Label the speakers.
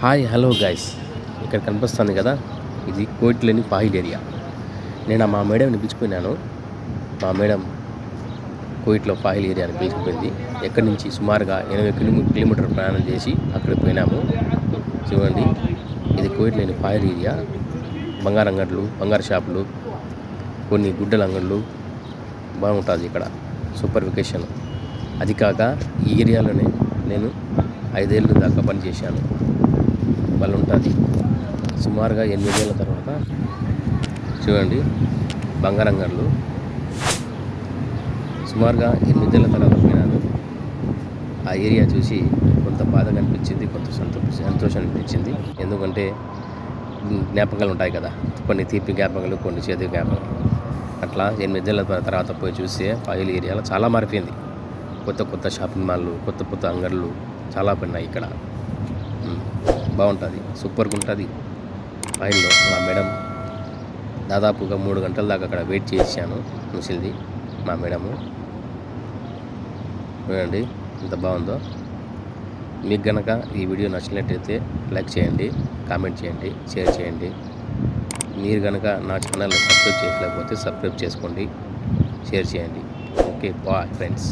Speaker 1: Hi hello guys ఇక్కడ కనిపిస్తుంది కదా ఇది కోట్లేని పాయిల్ ఏరియా. నేను మా మేడంని పిలిచిపోయినాను మా మేడం కోయిట్లో పాయిల్ ఏరియా అని పిలిచిపోయింది ఎక్కడి నుంచి? సుమారుగా ఎనభై కిలోమీ కిలోమీటర్ ప్రయాణం చేసి అక్కడికి పోయినాము. చూడండి ఇది కోయిట్లేని పాయిల్ ఏరియా. బంగారు అంగడ్లు బంగారు షాపులు కొన్ని గుడ్డల అంగళ్ళు బాగుంటుంది ఇక్కడ. Super vacation. అది కాక ఈ ఏరియాలోనే నేను ఐదేళ్ళు దాకా పనిచేశాను. వాళ్ళు ఉంటుంది సుమారుగా ఎనిమిదేళ్ళ తర్వాత చూడండి బంగారం గంటలు సుమారుగా ఎనిమిదేళ్ళ తర్వాత పోయినాను ఆ ఏరియా చూసి కొంత బాధ అనిపించింది కొంత సంతోష సంతోషం అనిపించింది. ఎందుకంటే జ్ఞాపకాలు ఉంటాయి కదా కొన్ని తీపి జ్ఞాపకాలు కొన్ని చేతి జ్ఞాపకాలు. అట్లా ఎనిమిదేళ్ళ తర్వాత పోయి చూస్తే ఆయిల్ ఏరియాలో చాలా మారిపోయింది. కొత్త కొత్త షాపింగ్ మాల్లు కొత్త కొత్త అంగళ్ళు చాలా పడినాయి ఇక్కడ. బాగుంటుంది సూపర్గా ఉంటుంది ఆయిల్లో మా మేడం దాదాపుగా మూడు గంటల దాకా అక్కడ వెయిట్ చేశాను ముసిల్ది మా మేడము. చూడండి ఎంత బాగుందో. మీకు గనక ఈ వీడియో నచ్చినట్టయితే లైక్ చేయండి కామెంట్ చేయండి షేర్ చేయండి. మీరు కనుక నా ఛానల్ని సబ్స్క్రైబ్ చేయలేకపోతే సబ్స్క్రైబ్ చేసుకోండి షేర్ చేయండి. Okay bye friends.